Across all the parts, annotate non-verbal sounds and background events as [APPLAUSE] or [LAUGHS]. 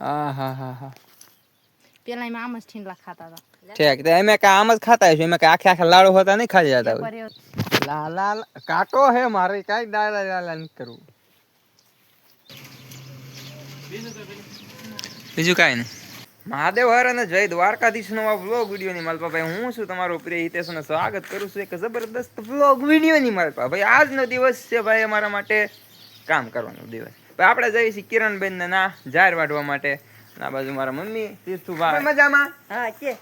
હા હા હા હા પેલા એમાં આમ જ ઠીંડલા ખાતા હતા. ઠીક તો એમે કા આમ જ ખાતા હશે એમે કાંઈ આખે આખા લાડુ હોતા નહીં ખાઈ જતા એક હોય. લા લા લા, હે મારે કાંઈ દાદા દાદા નથી કરવું. બીજું કાઈ નહીં. મહાદેવ હર અને જય દ્વારકાધીશ નો વ્લોગ વીડિયો ની માલપા ભાઈ હું છું તમારો પ્રિય હિતેશ સ્વાગત કરું છું એક જબરદસ્ત વ્લોગ વીડિયો ની માલપા ભાઈ. આજનો દિવસ છે ભાઈ અમારા માટે કામ કરવાનો દિવસ. આપણે જઈએ છીએ કિરણબેન ને ના જાહેર વાઢવા માટે. આ બાજુ મારા મમ્મી તીર્થુભાઈ. મજામાં હા કે?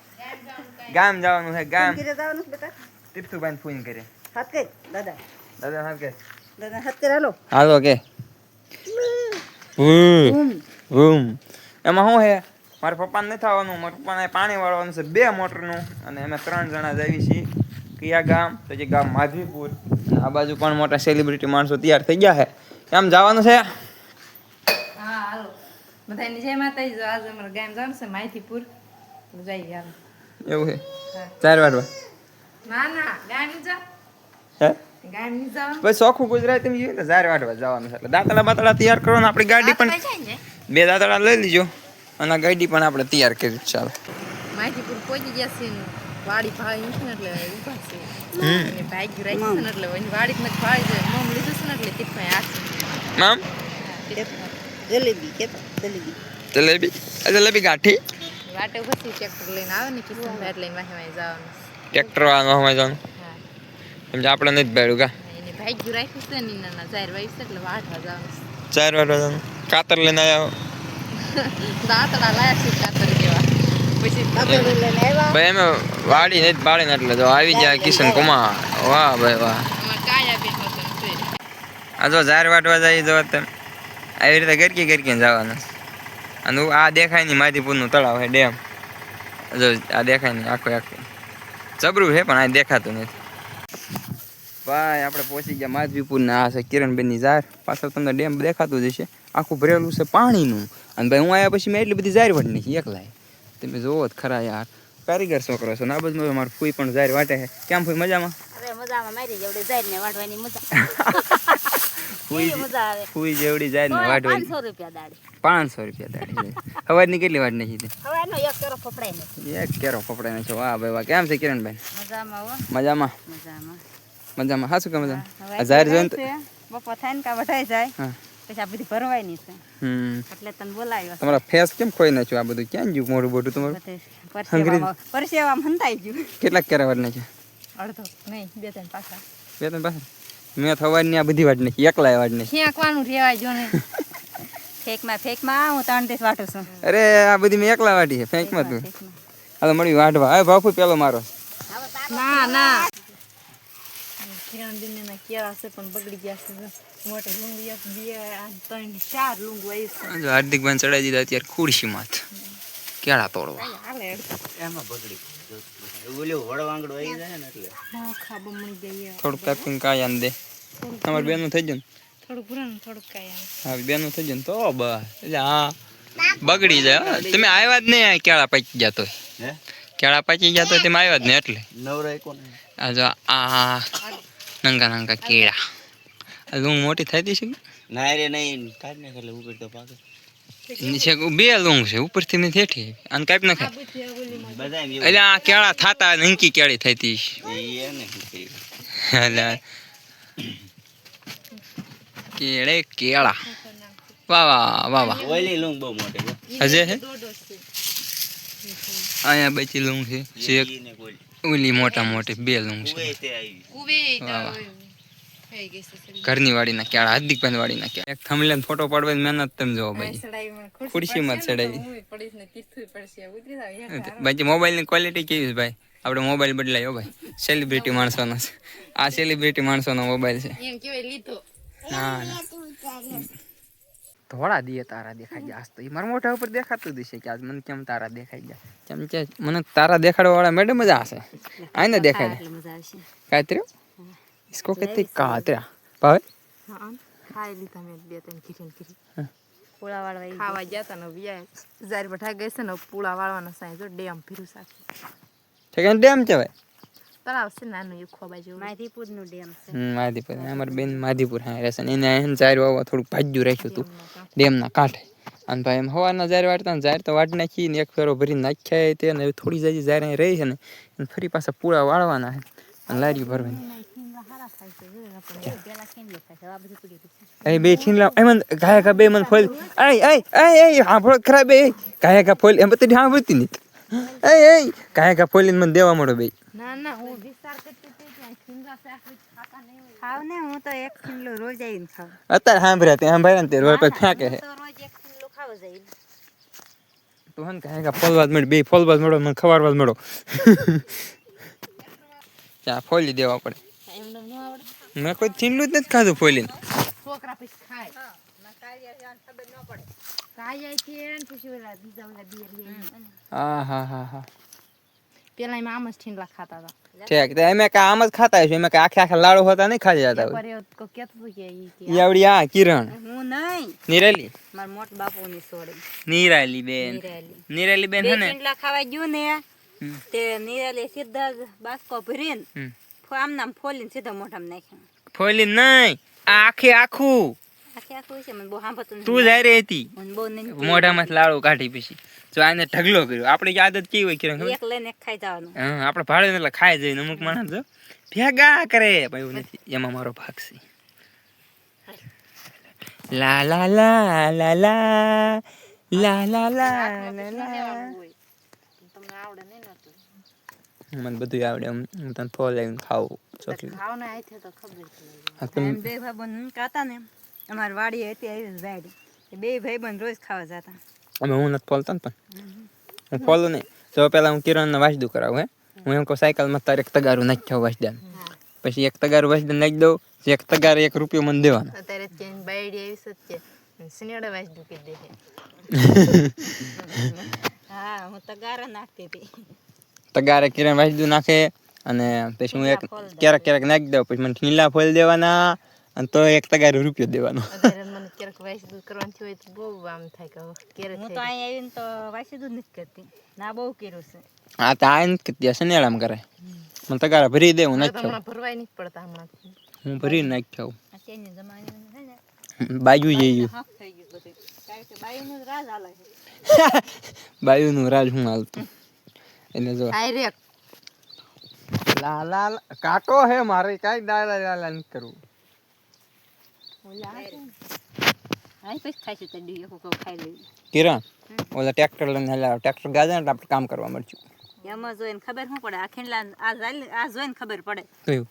ગામ જવાનું છે ગામ. ઘરે જવાનું બેટા? તીર્થુભાઈ ફોન કરે હાથ કે દાદા. દાદા હાથ કે. દાદા હાથ કે હાલો. હાલો કે. હમ. રૂમ એમાં શું હે મારા પપ્પાને નથી આવવાનું. મારા પપ્પાને પાણી વાળવાનું છે બે મોટરનું. અને અમે ત્રણ જણા જઈએ છીએ. કયા ગામ? તો જે ગામ માધવીપુર. આ બાજુ પણ મોટા સેલિબ્રિટી માણસો તૈયાર થઈ ગયા છે. એમ જવાનું છે? બધાની જય માતાજી જો આજે અમારા ગામ જવાનું છે માહિતીપુર. જઈ ગયા એવું છે? ચાર વાટવા ના ના ગામ જા. હે? ગામની જવાનું સોખું ગુજરાતી જોઈએ ને ચાર વાટવા જવાનું છે. એટલે દાંતડા બાતડા તૈયાર કરો ને આપણી ગાડી પણ બે દાંતડા લઈ લીજો. અને ગાડી પણ આપણે તૈયાર કરી ચાલો. માહિતીપુર પહોંચી ગયા છે ને વાડી ભાઈ છે ને એટલે ઊભા છે. અને રાખી છે ને એટલે એની વાડી જ ભાઈ જાય મમ લીધું છે ને એટલે આ છે. જલેબી કે જલેબી. જલેબી? ગાંઠી? વાટે પછી ટ્રેક્ટર લઈને આવે ને કિશન ભાઈ લઈને વાહે વાહે જવાનું. ટ્રેક્ટર વાળવા જવાનું? હા. આપણે નથી ભાડ્યું કા? એને ભાઈ રાખ્યું છે ને નાના ચાર વાય એટલે વાટવા જવાનું ચાર વાટવા જવાનું. કાતર લઈને આવ્યા દાંતડા લાયા છે કાતર આવ્યા. ભાઈ અમે વાડી નથી પાડીને એટલે તો આવી જાય કિશન કુમાર. વાહ ભાઈ વાહ. આ જો ઝાર વાટવા જાય જો તમે આવી રીતે ગરકી ગરકીને જવાનું. અને આ દેખાય નહીં માધીપુરનું તળાવ છે ડેમ. જો આ દેખાય નહીં આખું આખું. જબરું છે પણ આ દેખાતું નથી. ભાઈ આપણે પહોંચી ગયા માધવીપુરના. આ છે કિરણબેનની ઝાર. પાછળ તમને ડેમ દેખાતું જ હશે. આખું ભરેલું છે પાણીનું. અને ભાઈ હું આવ્યા પછી મેં એટલી બધી ઝાર વાટ નાખી એકલાય. તમે જોવો જ ખરા યાર. કારીગર છોકરો છો ના બધું મારું ફૂઈ પણ ઝાર વાટે છે. કેમ ફૂઈ મજામાં? મજામાં મારી જેવડે જાય ને મજા. [LAUGHS] ફૂઈ જેવડી જાય ને વાટવાની પાંચસો રૂપિયા દાડી. પાંચસો રૂપિયા દાડી હવારની કેટલી વાટ નાખી હતી હવે એનો એક કેરો ફફડાય નથી એક કેરો પકડાય છે વાહ ભાઈ વાહ. કેમ છે કિરણભાઈ? મજામાં હો. મજામાં? મજામાં. મજામાં. હા શું કે મજામાં? ઝાર જોઈને તો- થાય ને કા વઢાઈ જાય. હા. પછી આ બધી ભરવાની છે. હમ. એટલે તને બોલાવ્યો તમારા ફેસ કેમ ખોઈ નાખ્યું? આ બધું ક્યાં ગયું મોઢું બોઢું તમારું? પરસેવામાં પરસેવામાં હંતાઈ ગયું. કેટલાક કેરા વાટ નાખ્યા? અડધો. નહીં બે ત્રણ પાછા. બે ત્રણ પાસે મેં થવાની આ બધી વાટ નહીં એકલા વાટ નહીં ફેંકવાનું રેવાય જો ને. [LAUGHS] ફેંકમાં ફેંકમાં હું ત્રણ દિવસ વાટું છું. અરે આ બધી મેં એકલા વાટી છે ફેંકમાં તું હાલો આ મળ્યું વાટવા. હવે બાપુ પેલો મારો. ના ના. કિરણ બેન ના કેળા છે પણ બગડી ગયા છે. મોટે લુંગુ બે આ ત્રણ ચાર લુંગુ આવી છે. જો હાર્દિકભાઈ ચડાવી દીધા અત્યારે ખુરશીમાં જ. કેળા તોડવા. નોખા બમણી ગઈ થોડુંક કાપીને કાયા દે. તમારે બેનું થઈ ગયું ને? થોડું પુરાણ હા બેનું થઈ જાય ને તો બસ. એટલે હા બગડી જાય. હો. તમે આવ્યા જ નહીં કેળા પાકી ગયા તોય. કેળા પાકી ગયા તો તમે આવ્યા જ નહીં એટલે. આ જો આ નંગા નંગા કેળા. આ મોટી થઈ હતી કે? ના રે નહીં. કાઢ નાખ એટલે ઉપર તો પાકે. નીચે બે લૂંગ છે ઉપરથી નથી હેઠી અને કાપી નાખે એટલે આ કેળા થાતા નંકી કેળી કર્યું? એટલે કેળે કેળા. વાહ વાહ વાહ ઓલી લોંગ બહુ મોટી હજે છે અહીંયા બચી લૂંગ છે. ને. ઓલી મોટા મોટી બે લૂંગ છે. વાહ, વાહ. છે. ઘરની વાડીના કેળા હાર્દિકભાઈ વાડીના કેળા. એક થમલે ફોટો પાડવાની મહેનત તમે જોવો ભાઈ. ખુરશી ખુરશીમાં ચડાવી. બાકી મોબાઈલની ક્વોલિટી કેવી છે ભાઈ? આપણે મોબાઈલ બદલાયો ભાઈ. સેલિબ્રિટી માણસોનો છે. આ સેલિબ્રિટી માણસોનો મોબાઈલ છે. ધોળા દીએ તારા દેખાઈ ગયા. આજ તો એ મારા મોઢા ઉપર દેખાતું જ હશે કે આજ મને કેમ તારા દેખાઈ ગયા? કેમ કે મને તારા દેખાડવા વાળા મેડમ જ આશે આઈને દેખાય કાતર્યો इसको कहते हैं कातरा ભાવે હા ખાઈ લીધા મેં બે ત્રણ ખીરી ખીરી પૂળા વાળવા ઈ ખાવા ગયા તા ને વ્યાય જારી બઠા ગઈ છે ને પૂળા વાળવાના સાંઈ જો ડેમ ફીરું સાચું છે કે ડેમ કહેવાય તળાવ છે નાનું એક ખોબા જેવું માધીપુરનું ડેમ છે હમ, માધીપુર અમારે બેન માધીપુર હા રહેશે ને એને એને જાર વાવવા થોડુંક ભાજ્યું રાખ્યું હતું ડેમના કાંઠે અને ભાઈ એમ હવારના જાર વાટતા ને જાર તો વાટ નાખી ને એક ફેરો ભરી નાખ્યા તે ને હવે થોડી જાજી જાર અહીં રહી છે ને એને ફરી પાછા પૂળા વાળવાના છે અને લારી ભરવાની અહીં બે છીનલા એમન કાયા કા બે મન ફોઈલ આય આય આય આય હાંભળો ખરા બે કાયા કા ફોઈલ એમ બધી હાંભળતી ની આય આય કાયા કા ફોઈલ મને દેવા મળો બે ના ના હું વિસ્તાર કરતી હતી કે છીનલા સાખી ખાતા નહીં ખાવ ને હું તો એક છીનલો રોજ આવીને ખાવ અત્યારે હાંભળ્યા તે મળો ચા ફોલી દેવા પડે મેં કોઈ છીનલું જ નથી ખાધું ફોલીને છોકરા પછી ખાય. નિરાલી. બેન. નિરાલી. બેન ખાવા ગયું ને તે નિરાલી સીધા બાસ્કો ભરીને આમ નામ ફોલીને સીધો મોઢામાં નાખ્યો ફોલી નહીં આખે આખું તું જારે હતી મોઢામાં લાડુ કાઢી પછી જો આને ઢગલો કર્યો. આપણી આદત કેવી હોય કિરણ એક લઈને ખાઈ જવાનું. હા આપણે ભાડે એટલે ખાઈ જઈને અમુક માણસ જો ભેગા કરે. ભાઈ નથી. એમાં મારો ભાગ છે. લા લા લા લા લા લા લા લા લા લા તમને આવડે નહીં નતું મને બધું આવડે હું તને ફોલ લાવીને ખાવું. ચોકલેટ. ખાવ ને આઈ તો ખબર છે એમ બે ભાઈબંધ કાતા ને અમારી વાડી હતી આવી વાડી એ બે ભાઈબંધ રોજ ખાવા જતા. અમે હું નથી ફોલતો ને પણ. હું ફોલું નહીં. તો પેલા હું કિરણને વાસદું કરાવું હે? હું એમ કહું સાયકલમાં તારે એક તગારું નાખ્યો વાસદાન પછી એક તગારું વાસદાન નાખી દઉં એક તગાર એક રૂપિયો મને દેવાનો. અત્યારે ચેન બાયડી આવી સત્ય સિનેડા વાસ દુકી દે [LAUGHS] હા હું તગાર નાખતી હતી. તગારે કિરણ વાસદું નાખે અને પછી હું એક ક્યારેક ક્યારેક નાખી દઉં પછી મને ઠીલા ફોલ દેવાના અને તો એક તગારે રૂપિયો દેવાનો. ક્યારેક વાસ દૂધ કરવાની હોય તો બહુ આમ થાય કે ક્યારે હું તો અહીં આવીને તો વાસી દૂધ નથી કરતી. ના બહુ કર્યું છે. આ તો આ નથી કરતી આ શનિયાળામાં કરે. મને તગારા ભરી દે હું ભરવાય પડતા હમણાં. હું ભરી નાખી ને? બાજુ જઈએ ગયું બાયુનું રાજ હું હાલતું? એટલે જો. ડાયરેક્ટ લા લા લા. હે મારે કાઈ દાલા દાલા ન કરવું. કિરણ ઓલા ટ્રેક્ટર લઈને હેલા ટ્રેક્ટર ગાજે ને આપણે કામ કરવા મળશું. એમાં જોઈને ખબર શું પડે? આ ખીંડલા આ આ જોઈને ખબર પડે. કયું?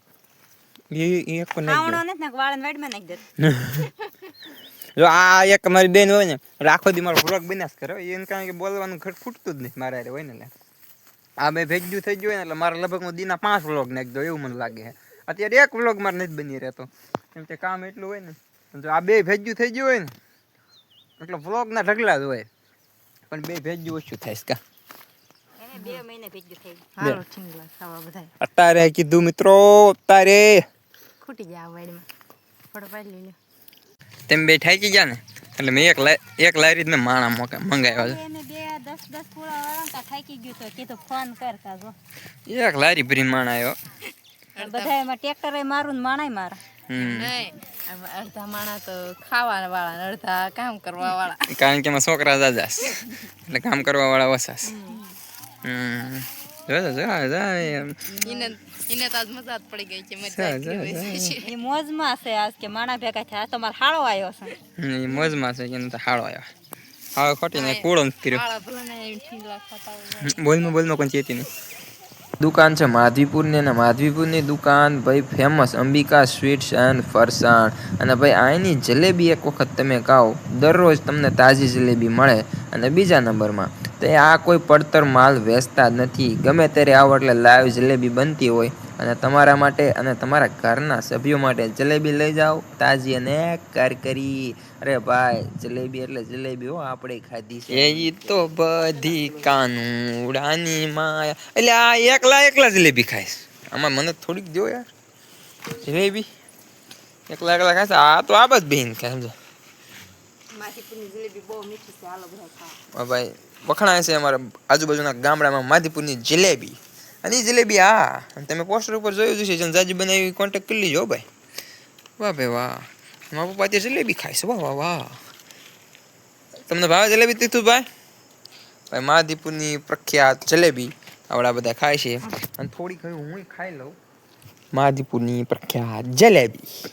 એ એક પણ આવણો નથી ને વાળને વાડમાં નાખી દે. દે. [LAUGHS] જો આ એક મારી બેન હોય ને એટલે આખો દી મારો વ્લોગ બનાસ કરે એને કારણ કે બોલવાનું ખટ ખૂટતું જ નહીં મારા હોય ને આ બે ભેજ્યું થઈ ગયું એટલે મારા લગભગ હું દીના પાંચ વ્લોગ નાખી દો એવું મને લાગે છે. અત્યારે એક વ્લોગ મારે નથી બની રહેતો. કેમ કે કામ એટલું હોય ને જો આ બે ભેજ્યું થઈ ગયું હોય ને એટલે વ્લોગના ઢગલા જ હોય. પણ બે ભેજ્યું ઓછું થાય કા. અત્યારે કીધું મિત્રો અત્યારે. ખૂટી જાય વાડીમાં. ફોટો પાડી લઈ તેમ બે ઠાકી ગયા ને એટલે મેં એક એક લારી જ મેં માણા મોકા મંગાવ્યા છે. દસ દસ પૂળા વાળા થાકી ગયું તો કીધું ફોન કર એક લારી ભરી માણા આવ્યો બધા એમાં ટ્રેક્ટર મારું ને માણાય મારા. નહીં અડધા માણા તો ખાવા વાળા અડધા કામ કરવા વાળા. કારણ કે એમાં છોકરા એટલે કામ કરવા વાળા હમ. જો જો જો જો એને એને તો આજ મજા પડી ગઈ છે મજા. એ મોજમાં છે આજ કે માણા ભેગા થયા. તો મારો હાળો આવ્યો છે. એ મોજમાં છે કે તો હાળો આવ્યો. હાળો ખોટીને કૂળો કર્યો. બોલમાં બોલમાં કોઈ ચેતી નહીં. દુકાન છે માધવીપુરની અને માધવીપુરની દુકાન. ભાઈ ફેમસ અંબિકા સ્વીટ્સ એન્ડ ફરસાણ. અને ભાઈ અહીંની જલેબી એક વખત તમે ખાઓ. દરરોજ તમને તાજી જલેબી મળે અને બીજા નંબરમાં તો આ કોઈ પડતર માલ વેચતા જ નથી. ગમે ત્યારે આવો એટલે લાઈવ જલેબી બનતી હોય. અને તમારા માટે અને તમારા ઘરના સભ્યો માટે જલેબી લઈ જાઓ તાજી અને કરકરી. અરે ભાઈ જલેબી એટલે જલેબી હો આપણે ખાધી છે. એ તો બધી કાનુડાની માયા. એટલે આ એકલા એકલા જલેબી ખાઈશ આમાં મને થોડીક દો યાર. જલેબી? એકલા એકલા ખાઈશ આ તો આ બસ બેન ખાય સમજો માથીપુરની જલેબી બહુ મીઠી છે હાલો બધા ભાઈ વખણાય છે અમારા આજુબાજુના ગામડામાં માધીપુરની જલેબી. અને જલેબી અને તમે પોસ્ટર ઉપર જોયું જશે જેને જાજી બનાવી કોન્ટેક્ટ કરી લીજો ભાઈ. વાહ ભાઈ વાહ. મારા પપ્પા અત્યારે જલેબી ખાય છે, વાહ વાહ વાહ. તમને ભાવે જલેબી તીધું ભાઈ? ભાઈ મહાદીપુરની પ્રખ્યાત જલેબી આવડા બધા ખાય છે. અને થોડી ઘણી હું ખાઈ લઉં. મહાદીપુરની પ્રખ્યાત જલેબી.